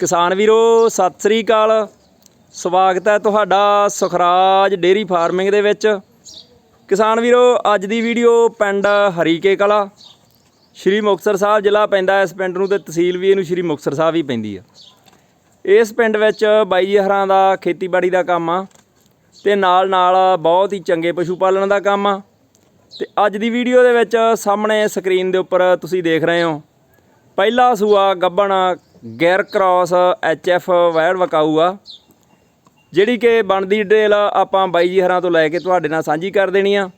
ਕਿਸਾਨ ਵੀਰੋ, ਸਤਿ ਸ੍ਰੀ ਅਕਾਲ। ਸਵਾਗਤ ਹੈ ਤੁਹਾਡਾ ਸੁਖਰਾਜ ਡੇਰੀ ਫਾਰਮਿੰਗ ਦੇ ਵਿੱਚ। ਕਿਸਾਨ ਵੀਰੋ, ਅੱਜ ਦੀ ਵੀਡੀਓ ਪਿੰਡ ਹਰੀਕੇ ਕਲਾ। ਸ਼੍ਰੀ ਮੁਕਤਸਰ ਸਾਹਿਬ ਜ਼ਿਲ੍ਹਾ ਪੈਂਦਾ ਇਸ ਪਿੰਡ ਨੂੰ ਤੇ ਤਹਿਸੀਲ ਵੀ ਇਹਨੂੰ ਸ਼੍ਰੀ ਮੁਕਤਸਰ ਸਾਹਿਬ ਹੀ ਪੈਂਦੀ ਆ। ਇਸ ਪਿੰਡ ਵਿੱਚ ਬਾਈ ਜੀ ਹਰਾਂ ਦਾ ਖੇਤੀਬਾੜੀ ਦਾ ਕੰਮ ਆ ਤੇ ਨਾਲ ਨਾਲ ਬਹੁਤ ਹੀ ਚੰਗੇ ਪਸ਼ੂ ਪਾਲਣ ਦਾ ਕੰਮ ਆ। ਤੇ ਅੱਜ ਦੀ ਵੀਡੀਓ ਦੇ ਵਿੱਚ ਸਾਹਮਣੇ ਸਕਰੀਨ ਦੇ ਉੱਪਰ ਤੁਸੀਂ ਦੇਖ ਰਹੇ ਹੋ। ਪਹਿਲਾ ਸੂਆ ਗੱਬਣ ਗੈਰ ਕ੍ਰਾਸ ਐਫ ਵੈੜ ਵਕਾਊ ਆ। ਜਿਹੜੀ ਕਿ ਬਣਦੀ ਡਿਟੇਲ ਆਪਾਂ ਬਾਈ ਜੀ ਹਰਾਂ ਤੋਂ ਲੈ ਕੇ ਤੁਹਾਡੇ ਨਾਲ ਸਾਂਝੀ ਕਰ ਦੇਣੀ ਆ।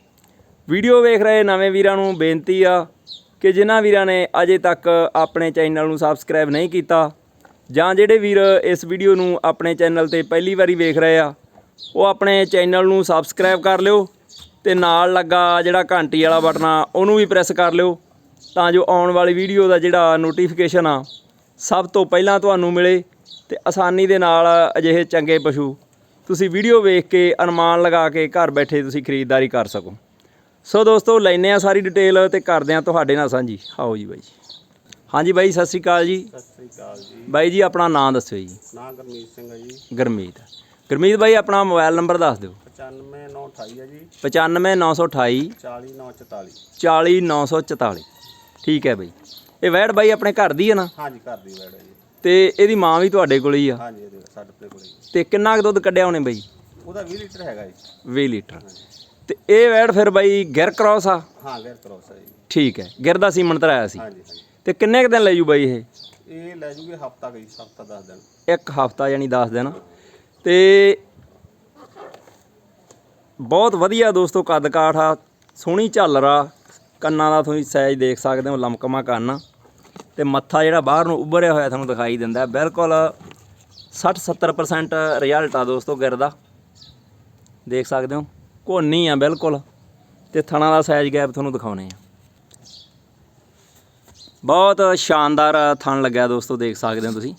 ਵੀਡੀਓ ਵੇਖ ਰਹੇ ਨਵੇਂ ਵੀਰਾਂ ਨੂੰ ਬੇਨਤੀ ਆ ਕਿ ਜਿਨ੍ਹਾਂ ਵੀਰਾਂ ਨੇ ਅਜੇ ਤੱਕ ਆਪਣੇ ਚੈਨਲ ਨੂੰ ਸਬਸਕ੍ਰਾਈਬ ਨਹੀਂ ਕੀਤਾ ਜਾਂ ਜਿਹੜੇ ਵੀਰ ਇਸ ਵੀਡੀਓ ਨੂੰ ਆਪਣੇ ਚੈਨਲ ਤੇ ਪਹਿਲੀ ਵਾਰੀ ਵੇਖ ਰਹੇ ਆ, ਉਹ ਆਪਣੇ ਚੈਨਲ ਨੂੰ ਸਬਸਕ੍ਰਾਈਬ ਕਰ ਲਿਓ ਤੇ ਨਾਲ ਲੱਗਾ ਜਿਹੜਾ ਘੰਟੀ ਵਾਲਾ ਬਟਨ ਆ, ਉਹਨੂੰ ਵੀ ਪ੍ਰੈਸ ਕਰ ਲਿਓ ਤਾਂ ਜੋ ਆਉਣ ਵਾਲੀ ਵੀਡੀਓ ਦਾ ਜਿਹੜਾ ਨੋਟੀਫਿਕੇਸ਼ਨ ਆ ਸਭ ਤੋਂ ਪਹਿਲਾਂ ਤੁਹਾਨੂੰ ਮਿਲੇ ਤੇ ਆਸਾਨੀ ਦੇ ਨਾਲ ਅਜਿਹੇ ਚੰਗੇ ਪਸ਼ੂ ਤੁਸੀਂ ਵੀਡੀਓ ਵੇਖ ਕੇ ਅਨੁਮਾਨ ਲਗਾ ਕੇ ਘਰ ਬੈਠੇ ਤੁਸੀਂ ਖਰੀਦਦਾਰੀ ਕਰ ਸਕੋ। ਸੋ ਦੋਸਤੋ ਲੈਨੇ ਆ ਸਾਰੀ ਡਿਟੇਲ ਤੇ ਕਰਦੇ ਆ ਤੁਹਾਡੇ ਨਾਲ ਸਾਂਝੀ। ਆਓ ਜੀ ਬਾਈ ਜੀ। ਹਾਂਜੀ ਬਾਈ ਸਤਿ ਸ਼੍ਰੀ ਅਕਾਲ ਜੀ। ਸਤਿ ਸ੍ਰੀ ਅਕਾਲ ਜੀ। ਬਾਈ ਜੀ ਆਪਣਾ ਨਾਮ ਦੱਸਿਓ ਜੀ। ਨਾਂ ਗੁਰਮੀਤ ਸਿੰਘ ਹੈ ਜੀ। ਗਰਮੀਤ। ਗਰਮੀਤ ਬਾਈ ਆਪਣਾ ਮੋਬਾਈਲ ਨੰਬਰ ਦੱਸ ਦਿਓ। 95928 ਹੈ ਜੀ। 95928 40944 40944 ਠੀਕ ਹੈ ਬਾਈ। ਇਹ ਵੈੜ ਬਾਈ ਆਪਣੇ ਘਰ ਦੀ ਹੈ ਨਾ? ਹਾਂਜੀ ਘਰ ਦੀ ਵੈੜ ਹੈ ਜੀ। ਤੇ ਇਹਦੀ ਮਾਂ ਵੀ ਤੁਹਾਡੇ ਕੋਲ ਹੀ ਆ? ਹਾਂਜੀ ਇਹਦੇ ਸਾਡੇ ਕੋਲ ਜੀ ਤੇ ਕਿੰਨਾ ਕੁ ਦੁੱਧ ਕੱਢਿਆ ਉਹਨੇ ਬਾਈ? ਉਹਦਾ 20 ਲੀਟਰ ਹੈਗਾ ਜੀ। 20 ਲੀਟਰ। ਤੇ ਇਹ ਵੈੜ ਫਿਰ ਬਾਈ ਗਿਰ ਕ੍ਰਾਸ ਆ? ਹਾਂ ਗੈਰ ਕ੍ਰੋਸ ਹੈ ਜੀ। ਠੀਕ ਹੈ ਗਿਰ ਦਾ ਸੀਮਨ ਤਰਾਇਆ ਸੀ। ਹਾਂਜੀ ਹਾਂਜੀ। ਤੇ ਕਿੰਨੇ ਕੁ ਦਿਨ ਲੈ ਜੂ ਬਾਈ ਇਹ? ਇਹ ਲੈ ਜੂਗੇ ਹਫਤਾ ਗਈ ਹਫਤਾ 10 ਦਿਨ। ਇੱਕ ਹਫਤਾ ਯਾਨੀ 10 ਦਿਨ। ਤੇ ਬਹੁਤ ਵਧੀਆ ਦੋਸਤੋ ਕੱਦ ਕਾਠ ਆ ਸੋਹਣੀ ਝੱਲਰ ਆ ਕੰਨਾਂ ਦਾ ਤੁਸੀਂ ਸਾਈਜ਼ ਦੇਖ ਸਕਦੇ ਹੋ ਲਮਕਮਾ ਕੰਨ। ਆ ਤੇ ਮੱਥਾ ਜਿਹੜਾ ਬਾਹਰ ਨੂੰ ਉੱਭਰਿਆ ਹੋਇਆ ਤੁਹਾਨੂੰ ਦਿਖਾਈ ਦਿੰਦਾ ਬਿਲਕੁਲ 60-70% ਰਿਜ਼ਲਟ ਆ ਦੋਸਤੋ ਗਿਰ ਦਾ। ਦੇਖ ਸਕਦੇ ਹੋ ਕੋਨੀ ਆ ਬਿਲਕੁਲ। ਤੇ ਥਣਾ ਦਾ ਸਾਈਜ਼ ਗੈਪ ਤੁਹਾਨੂੰ ਦਿਖਾਉਣੇ ਆ। ਬਹੁਤ ਸ਼ਾਨਦਾਰ ਥਣ ਲੱਗਿਆ ਦੋਸਤੋ, ਦੇਖ ਸਕਦੇ ਹੋ ਤੁਸੀਂ।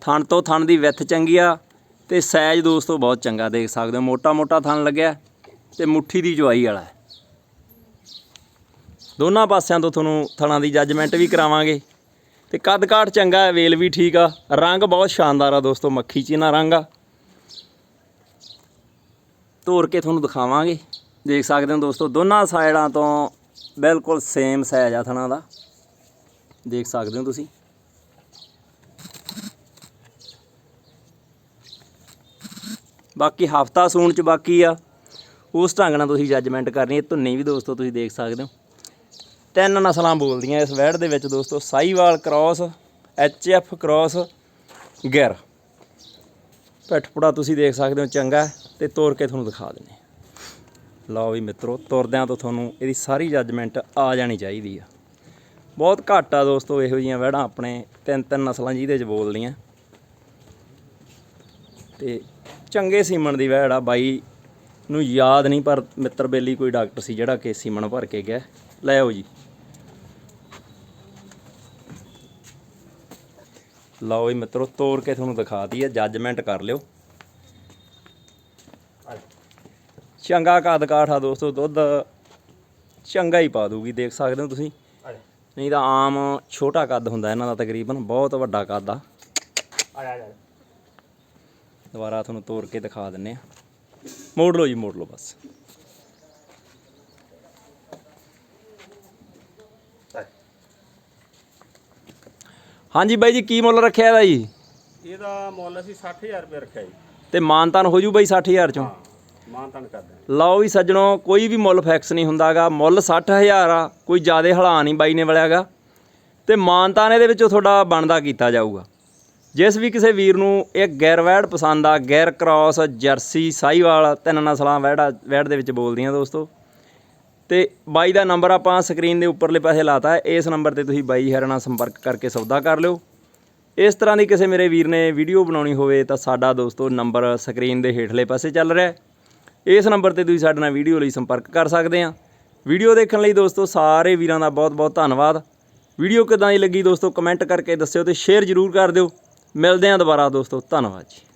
ਥਣ ਤੋਂ ਥਣ ਦੀ ਵਿੱਥ ਚੰਗੀ ਆ ਤੇ ਸਾਈਜ਼ ਦੋਸਤੋ ਬਹੁਤ ਚੰਗਾ, ਦੇਖ ਸਕਦੇ ਹੋ। ਮੋਟਾ ਮੋਟਾ ਥਣ ਲੱਗਿਆ ਤੇ ਮੁੱਠੀ ਦੀ ਜਵਾਈ ਵਾਲਾ ਦੋਨਾਂ ਪਾਸਿਆਂ ਤੋਂ ਤੁਹਾਨੂੰ ਥਣਾਂ ਦੀ ਜੱਜਮੈਂਟ ਵੀ ਕਰਾਵਾਂਗੇ। ਤੇ ਕੱਦ ਕਾਠ ਚੰਗਾ ਹੈ, ਵੇਲ ਵੀ ਠੀਕ ਆ। ਰੰਗ ਬਹੁਤ ਸ਼ਾਨਦਾਰ ਆ ਦੋਸਤੋ, ਮੱਖੀ ਚੀਨਾ ਰੰਗ ਆ। ਤੋਰ ਕੇ ਤੁਹਾਨੂੰ ਦਿਖਾਵਾਂਗੇ। ਦੇਖ ਸਕਦੇ ਹੋ ਦੋਸਤੋ, ਦੋਨਾਂ ਸਾਈਡਾਂ ਤੋਂ ਬਿਲਕੁਲ ਸੇਮ ਸਾਈਜ਼ ਆ ਥਣਾਂ ਦਾ। ਦੇਖ ਸਕਦੇ ਹੋ ਤੁਸੀਂ। ਬਾਕੀ ਹਫਤਾ ਸੂਣ ਚ ਬਾਕੀ ਆ। ਉਸ ਢੰਗ ਨਾਲ ਤੁਸੀਂ ਜੱਜਮੈਂਟ ਕਰਨੀ ਹੈ। ਧੁੰਨੀ ਵੀ ਦੋਸਤੋ ਤੁਸੀਂ ਦੇਖ ਸਕਦੇ ਹੋ। ਤਿੰਨ ਨਸਲਾਂ ਬੋਲਦੀਆਂ ਇਸ ਵੈੜ ਦੇ ਵਿੱਚ ਦੋਸਤੋ, ਸਾਈਵਾਲ ਕ੍ਰਾਸ ਐਫ ਕ੍ਰਾਸ, ਗਿਰ। ਪਿੱਠਪੁੜਾ ਤੁਸੀਂ ਦੇਖ ਸਕਦੇ ਹੋ, ਚੰਗਾ ਹੈ, ਤੇ ਤੋੜ ਕੇ ਤੁਹਾਨੂੰ ਦਿਖਾ ਦਿੰਦੇ ਲਓ ਵੀ ਮਿੱਤਰੋ, ਤੁਰਦਿਆਂ ਤੋਂ ਤੁਹਾਨੂੰ ਇਹਦੀ ਸਾਰੀ ਜੱਜਮੈਂਟ ਆ ਜਾਣੀ ਚਾਹੀਦੀ ਆ। ਬਹੁਤ ਘੱਟ ਆ ਦੋਸਤੋ, ਇਹੋ ਜਿਹੀਆਂ ਵਹਿੜਾਂ ਆਪਣੇ ਤਿੰਨ ਤਿੰਨ ਨਸਲਾਂ ਜਿਹਦੇ 'ਚ ਬੋਲਦੀਆਂ। ਤੇ ਚੰਗੇ ਸੀਮਣ ਦੀ ਵੈੜ ਆ, ਬਾਈ ਨੂੰ ਯਾਦ ਨਹੀਂ, ਪਰ ਮਿੱਤਰ ਬੇਲੀ ਕੋਈ ਡਾਕਟਰ ਸੀ ਜਿਹੜਾ ਕਿ ਸੀਮਨ ਭਰ ਕੇ ਗਿਆ। ਲੈ ਆਓ ਜੀ। ਲਓ ਵੀ ਮਿੱਤਰੋ ਤੋੜ ਕੇ ਤੁਹਾਨੂੰ ਦਿਖਾਤੀ ਹੈ ਜੱਜਮੈਂਟ ਕਰ ਲਿਓ। ਚੰਗਾ ਕੱਦ ਕਾਠ ਦੋਸਤੋ ਦੁੱਧ ਚੰਗਾ ਹੀ ਪਾ ਦੂਗੀ ਦੇਖ ਸਕਦੇ ਹੋ ਤੁਸੀਂ। ਜਾ ਨਹੀਂ ਤਾਂ ਆਮ ਛੋਟਾ ਕੱਦ ਹੁੰਦਾ ਇਹਨਾਂ ਦਾ ਤਕਰੀਬਨ ਬਹੁਤ ਵੱਡਾ ਕੱਦ ਆ। ਜਾ, ਜਾ ਦੁਬਾਰਾ ਤੁਹਾਨੂੰ ਤੋੜ ਕੇ ਦਿਖਾ ਦਿੰਨੇ ਆ। ਮੋੜ ਲਓ ਜੀ ਮੋੜ ਲਓ ਬਸ। ਜਾ। ਹਾਂਜੀ ਬਾਈ ਜੀ ਕੀ ਮੁੱਲ ਰੱਖਿਆ ਇਹਦਾ ਜੀ? ਇਹਦਾ ਮੁੱਲ ਅਸੀਂ 60000 ਰੁਪਏ ਰੱਖਿਆ ਜੀ। ਤੇ ਮਾਨਤਾਨ ਹੋ ਜੂ ਬਾਈ 60000 ਚੋਂ? ਹਾਂ ਮਾਨ ਤਨ ਕਰਦੇ ਹਾਂ ਲਓ ਵੀ ਸੱਜਣੋ ਕੋਈ ਵੀ ਮੁੱਲ ਫਿਕਸ ਨਹੀਂ ਹੁੰਦਾਗਾ। ਮੁੱਲ 60000 ਆ ਕੋਈ ਜ਼ਿਆਦੇ ਹਲਾ ਨਹੀਂ ਬਾਈ ਨੇ ਵਲਿਆਗਾ। ਤੇ ਮਾਨਤਾਨ ਇਹਦੇ ਵਿੱਚੋਂ ਤੁਹਾਡਾ ਬਣਦਾ ਕੀਤਾ ਜਾਊਗਾ। ਜਿਸ ਵੀ ਕਿਸੇ ਵੀਰ ਨੂੰ ਇਹ ਗੈਰ ਵੈੜ ਪਸੰਦ ਆ ਗੈਰ ਕ੍ਰਾਸ ਜਰਸੀ ਸਾਈਵਾਲ ਤਿੰਨ ਨਸਲਾਂ ਵੈੜਾ ਵੈੜ ਦੇ ਵਿੱਚ ਬੋਲਦੀਆਂ ਦੋਸਤੋ। ਤੇ ਬਾਈ ਦਾ ਨੰਬਰ ਆਪਾਂ ਸਕਰੀਨ ਦੇ ਉੱਪਰਲੇ ਪਾਸੇ ਲਾਤਾ ਹੈ। ਇਸ ਨੰਬਰ ਤੇ ਤੁਸੀਂ ਬਾਈ ਹਰਾਂ ਨਾਲ ਸੰਪਰਕ ਕਰਕੇ ਸੌਦਾ ਕਰ ਲਿਓ। ਇਸ ਤਰ੍ਹਾਂ ਦੀ ਕਿਸੇ ਮੇਰੇ ਵੀਰ ਨੇ ਵੀਡੀਓ ਬਣਾਉਣੀ ਹੋਵੇ ਤਾਂ ਸਾਡਾ ਦੋਸਤੋ ਨੰਬਰ ਸਕਰੀਨ ਦੇ ਹੇਠਲੇ ਪਾਸੇ ਚੱਲ ਰਿਹਾ ਹੈ। ਇਸ ਨੰਬਰ ਤੇ ਤੁਸੀਂ ਸਾਡੇ ਨਾਲ ਵੀਡੀਓ ਲਈ ਸੰਪਰਕ ਕਰ ਸਕਦੇ ਆ ਵੀਡੀਓ ਦੇਖਣ ਲਈ ਦੋਸਤੋ ਸਾਰੇ ਵੀਰਾਂ ਦਾ ਬਹੁਤ-ਬਹੁਤ ਧੰਨਵਾਦ। ਵੀਡੀਓ ਕਿਦਾਂ ਦੀ ਲੱਗੀ ਦੋਸਤੋ ਕਮੈਂਟ ਕਰਕੇ ਦੱਸਿਓ ਤੇ ਸ਼ੇਅਰ ਜ਼ਰੂਰ ਕਰ ਦਿਓ। ਮਿਲਦੇ ਹਾਂ ਦੁਬਾਰਾ ਦੋਸਤੋ। ਧੰਨਵਾਦ ਜੀ।